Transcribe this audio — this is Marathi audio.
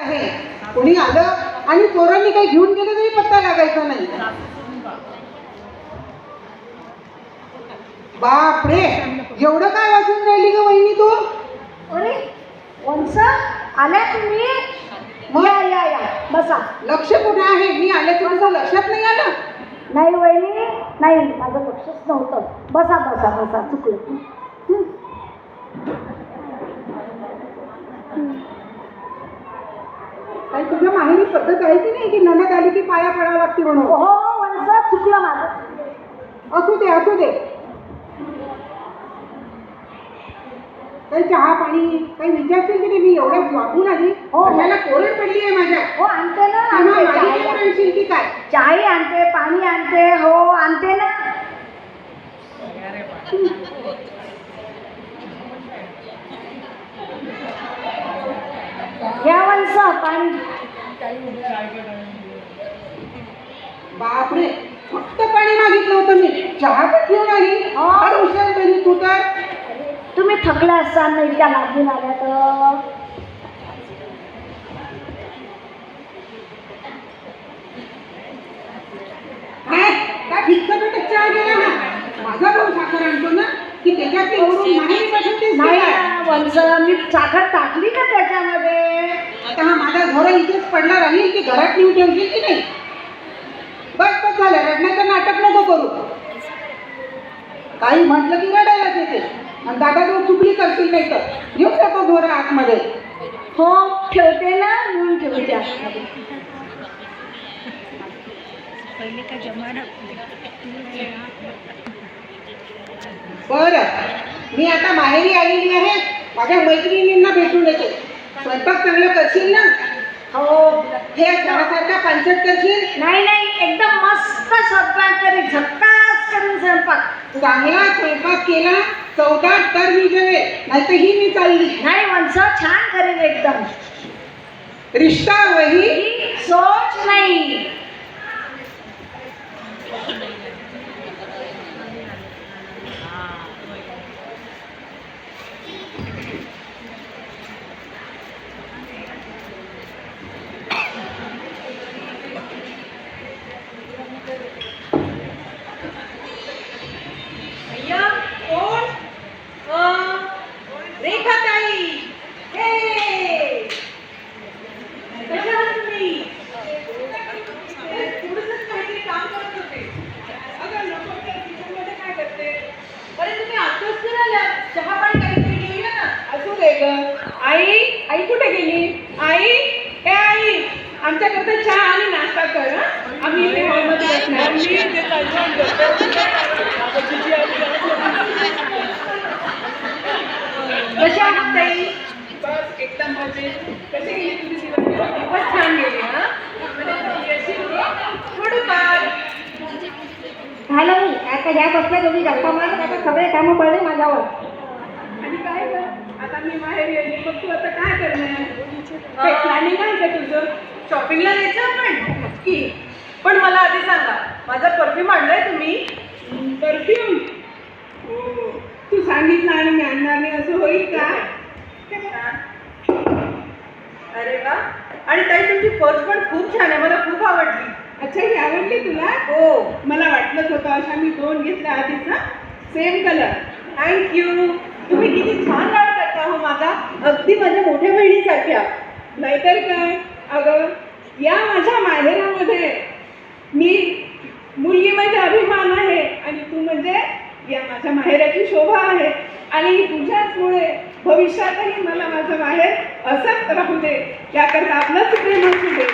आहे. कोणी आलं आणि चोरांनी काही घेऊन गेलं तरी पत्ता लागायचा नाही. बापरे एवढं काय वाचून राहिली ग वहिनी तू? अरे वंश? आल्या तुम्ही? या या या. बसा. लक्ष कुठे आहे? मी आले तुझं लक्षात नाही आलं? नाही वहिनी नाही. माझं लक्षच नव्हतं. बसा बसा बसा. चुकलं. हं. काही तुझ्या माहेरी पद्धत आहे की नाही की ननद आली की पाया पडावं लागते म्हणून? हो वंश चुकलं माझं. असू दे असू दे. काही चहा पाणी काही विचारतील की नाही मी एवढ्या वागून आली. हो. कशाला कोरड पडली आहे माझ्या. हो आणते ना आणते चहा. म्हणशील की काय? चाही आणते पाणी आणते हो आणते ना. वंश पाणी बापरे फक्त पाणी मागितलं होतं मी. चहा पण घेऊन आली. फार हुशार झाली तू तर. तुम्ही थकल्या असाल ना इतक्या लागून आल्या तर? माझा भाऊ साखर आणतो ना की त्याच्यात नाही वंश मी साखर टाकली का त्याच्यामध्ये? आता हा माझा घोडा इथेच पडला राहील की घरात नेऊन ठेवशील की नाही? बस बस झालं. रडण्याचं नाटक नको करू. काही म्हटलं की रडायलाच येते आणि दादा तू चुकली करशील नाही तर. घेऊन जातो घोडा आतमध्ये. हो ठेवते ना. म्हणून ठेवते आतमध्ये. बरं. मी आता माहेरी आलेली आहे. माझ्या मैत्रिणींना भेटून येते. स्वयंपाक चांगलं करशील ना? हो. हे घरासारखा पांचट करशील? नाही नाही एकदम मस्त स्वयंपाक करी झक्कास करून स्वयंपाक. चांगला स्वयंपाक केला चौदा तर मी जेवे नाहीतर ही मी चालली. नाही वंश छान करेल एकदम. रिश्ता वही सोच नाही. आई आई कुठे गेली? आई हे आई आमच्याकरता चहा आणि नाश्ता कर हं? आम्ही इथे हॉलमध्ये बसणार. कशा आहात ताई? बस एकदम मजेत. कशी गेली खूपच छान गेली हा? थोडंफार. झालं मी. आता ह्या बसल्या दोघी गप्पा मारत आता सगळे कामं पडले माझ्यावर. मी माहेर येते मग तू आता काय करणार? प्लॅनिंग आहे का तुझं? शॉपिंगला जायचं आपण? नक्की. पण मला आधी सांगा माझा परफ्यूम आणलाय तुम्ही? परफ्यूम हो. तू सांगितलं आणि मी आणणार नाही असं होईल का? अरे वा. आणि ताई तुमची पर्स पण खूप छान आहे. मला खूप आवडली. अच्छा ही आवडली तुला? हो. मला वाटलंच होतं अशा मी दोन घेतल्या आधीच. ना सेम कलर थँक्यू तुम्ही किती छान माझा अगदी माझ्या मोठ्या बहिणीसारख्या. नाहीतर काय? अगं या माझ्या माहेरामध्ये मी मुलगी माझे अभिमान आहे आणि तू म्हणजे या माझ्या माहेराची शोभा आहे. आणि तुझ्याचमुळे भविष्यातही मला माझं माहेर असंच राहू दे. याकरता आपलंच प्रेम असू दे.